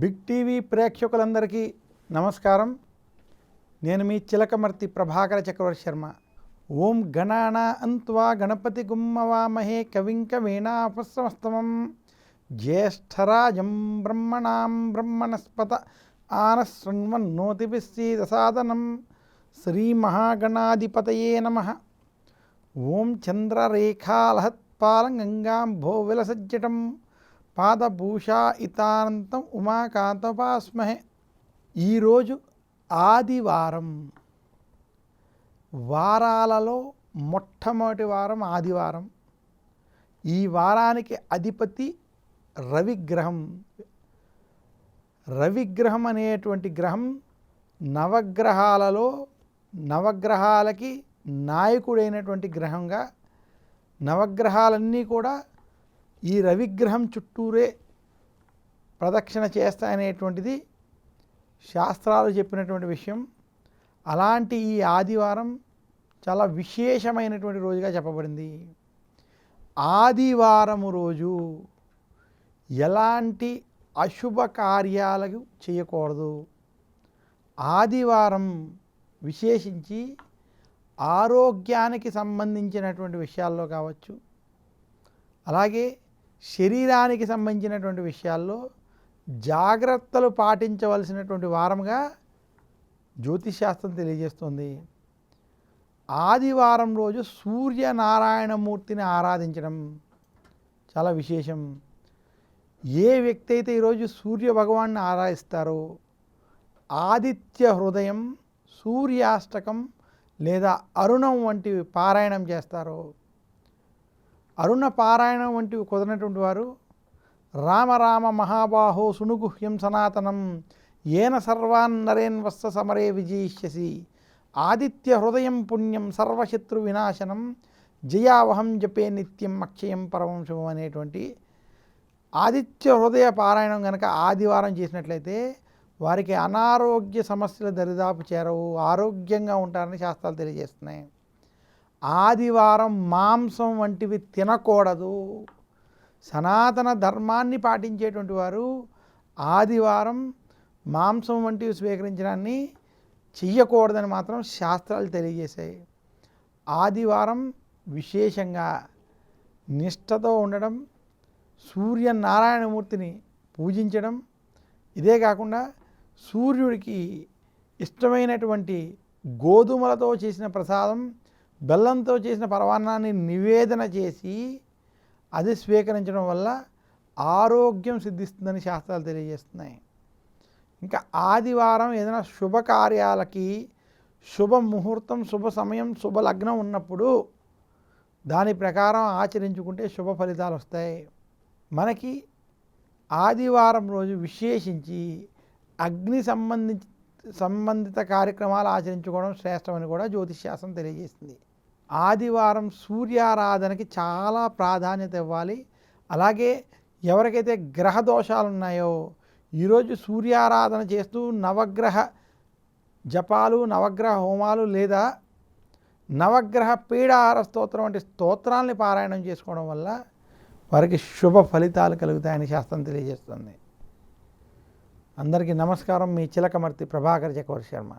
Big TV ప్రేక్షకులందరికీ నమస్కారం. నేను మీ చిలకమర్తి ప్రభాకర చక్రవర్తి శర్మ. ఓం గణాన అంత్వా గణపతి గుమ్మవామహే కవింక వీణాపస్సమస్తమం జ్యేష్ఠరాజం బ్రహ్మణాం బ్రహ్మణస్పత ఆనశృణ్వన్నోతిభిస్సీదసాదనం శ్రీమహాగణాధిపతయే నమ. ఓం చంద్రరేఖాలహత్పాలం గంగాం భో విలసజ్జటం. పాదభూషా ఇతానంతం ఉమాకాంతపాస్మహే. ఈరోజు ఆదివారం. వారాలలో మొట్టమొదటి వారం ఆదివారం. ఈ వారానికి అధిపతి రవిగ్రహం. రవిగ్రహం అనేటువంటి గ్రహం నవగ్రహాలలో నవగ్రహాలకి నాయకుడైనటువంటి గ్రహంగా నవగ్రహాలన్నీ కూడా ఈ రవిగ్రహం చుట్టూరే ప్రదక్షిణ చేస్తాయనేటువంటిది శాస్త్రాలు చెప్పినటువంటి విషయం. అలాంటి ఈ ఆదివారం చాలా విశేషమైనటువంటి రోజుగా చెప్పబడింది. ఆదివారము రోజు ఎలాంటి అశుభ కార్యాలకు చేయకూడదు. ఆదివారం విశేషించి ఆరోగ్యానికి సంబంధించినటువంటి విషయాల్లో కావచ్చు. అలాగే శరీరానికి సంబంధించినటువంటి విషయాల్లో జాగ్రత్తలు పాటించవలసినటువంటి వారంగా జ్యోతిశాస్త్రం తెలియజేస్తుంది. ఆదివారం రోజు సూర్యనారాయణమూర్తిని ఆరాధించడం చాలా విశేషం. ఏ వ్యక్తి అయితే ఈరోజు సూర్య భగవాన్ని ఆరాధిస్తారో ఆదిత్య హృదయం సూర్యాష్టకం లేదా అరుణం వంటివి పారాయణం చేస్తారో అరుణ పారాయణం వంటివి కుదరనటువంటి వారు రామరామ మహాబాహో సునుగుహ్యం సనాతనం ఏన సర్వాన్ నరేన్ వస్త సమరే విజయిష్యసి ఆదిత్య హృదయం పుణ్యం సర్వశత్రు వినాశనం జయావహం జపే నిత్యం అక్షయం పరవంశం అనేటువంటి ఆదిత్య హృదయ పారాయణం కనుక ఆదివారం చేసినట్లయితే వారికి అనారోగ్య సమస్యలు దరిదాపు చేరవు ఆరోగ్యంగా ఉంటారని శాస్త్రాలు తెలియజేస్తున్నాయి. ఆదివారం మాంసం వంటివి తినకూడదు. సనాతన ధర్మాన్ని పాటించేటువంటి వారు ఆదివారం మాంసం వంటివి స్వీకరించడాన్ని చెయ్యకూడదని మాత్రం శాస్త్రాలు తెలియజేశాయి. ఆదివారం విశేషంగా నిష్ఠతో ఉండడం సూర్యనారాయణమూర్తిని పూజించడం ఇదే కాకుండా సూర్యుడికి ఇష్టమైనటువంటి గోధుమలతో చేసిన ప్రసాదం బెల్లంతో చేసిన పరమాన్నాన్ని నివేదన చేసి అది స్వీకరించడం వల్ల ఆరోగ్యం సిద్ధిస్తుందని శాస్త్రాలు తెలియజేస్తున్నాయి. ఇంకా ఆదివారం ఏదైనా శుభకార్యాలకి శుభ ముహూర్తం శుభ సమయం శుభ లగ్నం ఉన్నప్పుడు దాని ప్రకారం ఆచరించుకుంటే శుభ ఫలితాలు వస్తాయి. మనకి ఆదివారం రోజు విశేషించి అగ్ని సంబంధించి సంబంధిత కార్యక్రమాలు ఆచరించుకోవడం శ్రేష్టమని కూడా జ్యోతిష్ శాస్త్రం తెలియజేస్తుంది ఆదివారం సూర్యారాధనకి చాలా ప్రాధాన్యత ఇవ్వాలి. అలాగే ఎవరికైతే గ్రహ దోషాలు ఉన్నాయో ఈరోజు సూర్యారాధన చేస్తూ నవగ్రహ జపాలు నవగ్రహ హోమాలు లేదా నవగ్రహ పీడాహార స్తోత్రం వంటి స్తోత్రాల్ని పారాయణం చేసుకోవడం వల్ల వారికి శుభ ఫలితాలు కలుగుతాయని శాస్త్రం తెలియజేస్తుంది. అందరికీ నమస్కారం. మీ చిలకమర్తి ప్రభాకర్ చక్రవర్తి శర్మ.